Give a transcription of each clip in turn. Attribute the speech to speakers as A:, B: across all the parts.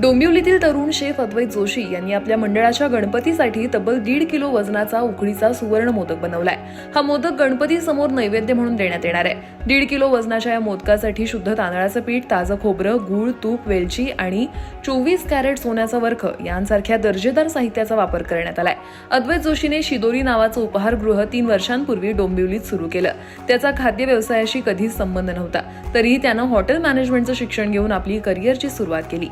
A: डोंबिवलीतील तरुण शेफ अद्वैत जोशी यांनी आपल्या मंडळाच्या गणपतीसाठी तब्बल दीड किलो वजनाचा उकडीचा सुवर्ण मोदक बनवलाय. हा मोदक गणपती समोर नैवेद्य म्हणून देण्यात येणार आहे. दीड किलो वजनाच्या या मोदकासाठी शुद्ध तांदळाचं पीठ ताजं खोबरं गूळ तूप वेलची आणि चोवीस कॅरेट सोन्याचा वर्ख यांसारख्या दर्जेदार साहित्याचा वापर करण्यात आलाय. अद्वैत जोशीने शिदोरी नावाचं उपहारगृह तीन वर्षांपूर्वी डोंबिवलीत सुरू केलं. त्याचा खाद्य व्यवसायाशी कधीच संबंध नव्हता. तरीही त्यानं हॉटेल मॅनेजमेंटचं शिक्षण घेऊन आपली करिअरची सुरुवात केली.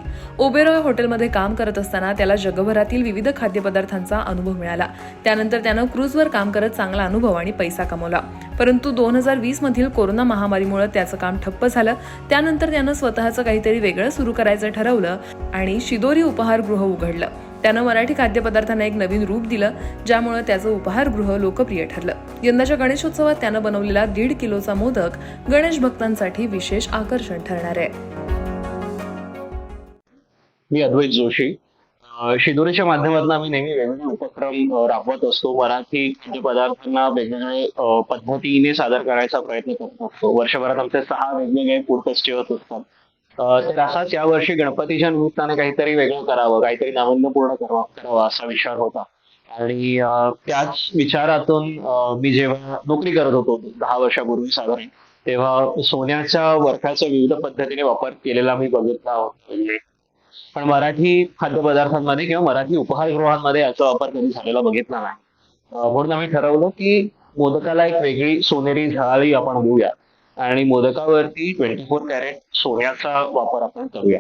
A: ओबेरॉय हॉटेलमध्ये काम करत असताना त्याला जगभरातील विविध खाद्यपदार्थांचा अनुभव मिळाला. त्यानंतर त्यानं क्रूजवर काम करत चांगला अनुभव आणि पैसा कमवला. परंतु दोन हजार वीस मधील कोरोना महामारीमुळे त्याचं काम ठप्प झालं. त्यानंतर त्यानं स्वतःचं काहीतरी वेगळं सुरू करायचं ठरवलं आणि शिदोरी उपहारगृह उघडलं. त्यानं मराठी खाद्यपदार्थांना एक नवीन रूप दिलं ज्यामुळे त्याचं उपहारगृह लोकप्रिय ठरलं. यंदाच्या गणेशोत्सवात त्यानं बनवलेला दीड किलोचा मोदक गणेश भक्तांसाठी विशेष आकर्षण ठरणार आहे.
B: मी अद्वैत जोशी. अं, शिदोरीच्या माध्यमातून आम्ही नेहमी वेगवेगळे उपक्रम राबवत असतो. मराठी खाद्यपदार्थांना वेगवेगळे पद्धतीने सादर करायचा प्रयत्न करत असतो. वर्षभरात आमचे सहा वेगवेगळे फूड फेस्टिवल्स असतात. तर असाच यावर्षी गणपतीच्या निमित्ताने काहीतरी वेगळं करावं काहीतरी नाविन्यपूर्ण करावं करावं असा विचार होता. आणि त्याच विचारातून मी जेव्हा नोकरी करत होतो दहा वर्षापूर्वी साधारण तेव्हा सोन्याच्या वर्खाचा विविध पद्धतीने वापर केलेला मी बघितला होता. म्हणजे पण मराठी खाद्यपदार्थांमध्ये किंवा मराठी उपहारगृहांमध्ये याचा वापर कधी झालेला बघितला नाही. म्हणून आम्ही ठरवलं की मोदकाला एक वेगळी सोनेरी झळाळी आपण देऊया आणि मोदकावरती ट्वेंटी फोर कॅरेट सोन्याचा वापर आपण करूया.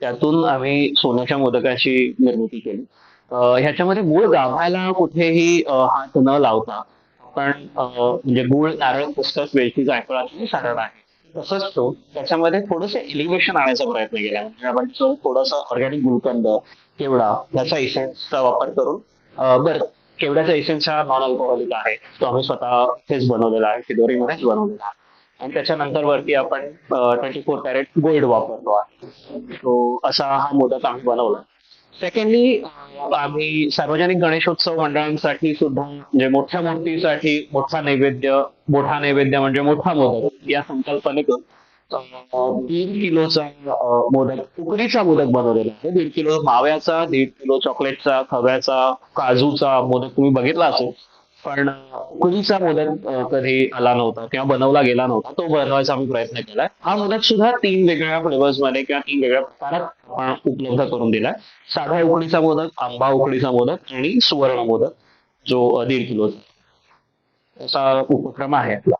B: त्यातून आम्ही सोन्याच्या मोदकाची निर्मिती केली. ह्याच्यामध्ये मूळ गाभायला कुठेही हात न लावता आपण म्हणजे गुळ नारळ पुस्तक वेलची जायफळ जे सारण आहे. तसंच तो त्याच्यामध्ये थोडस एलिव्हेशन आणायचा प्रयत्न केला. म्हणजे आपण तो थोडासा ऑर्गॅनिक गुलकंद केवडा याचा इसेन्सचा वापर करून बरं केवड्याचा इसेन्स हा नॉन अल्कोहोलिक आहे. तो आम्ही स्वतः हेच बनवलेला आहे शिदोरीमध्येच बनवलेला आहे. आणि त्याच्यानंतर वरती आपण ट्वेंटी फोर कॅरेट गोल्ड वापरलो आहे. तो असा हा मोदक आम्ही बनवला. सेकंडली आम्ही सार्वजनिक गणेशोत्सव मंडळांसाठी सुद्धा म्हणजे मोठ्या मूर्तीसाठी मोठा नैवेद्य मोठा नैवेद्य म्हणजे मोठा मोदक या संकल्पनेतून अं, दीड किलोचा मोदक उकडीचा मोदक बनवलेला आहे. दीड किलो माव्याचा दीड किलो चॉकलेटचा खव्याचा काजूचा मोदक तुम्ही बघितला असेल. पण अं, मोदक कधी आला नव्हता किंवा बनवला गेला नव्हता तो बनवायचा आम्ही प्रयत्न केलाय हा मोदक सुद्धा तीन वेगळ्या फ्लेवर्समध्ये किंवा तीन वेगळ्या प्रकारात आपण उपलब्ध करून दिलाय साधा उकडीचा मोदक आंबा उकडीचा मोदक आणि सुवर्ण मोदक जो दीड किलो असा उपक्रम आहे. आपला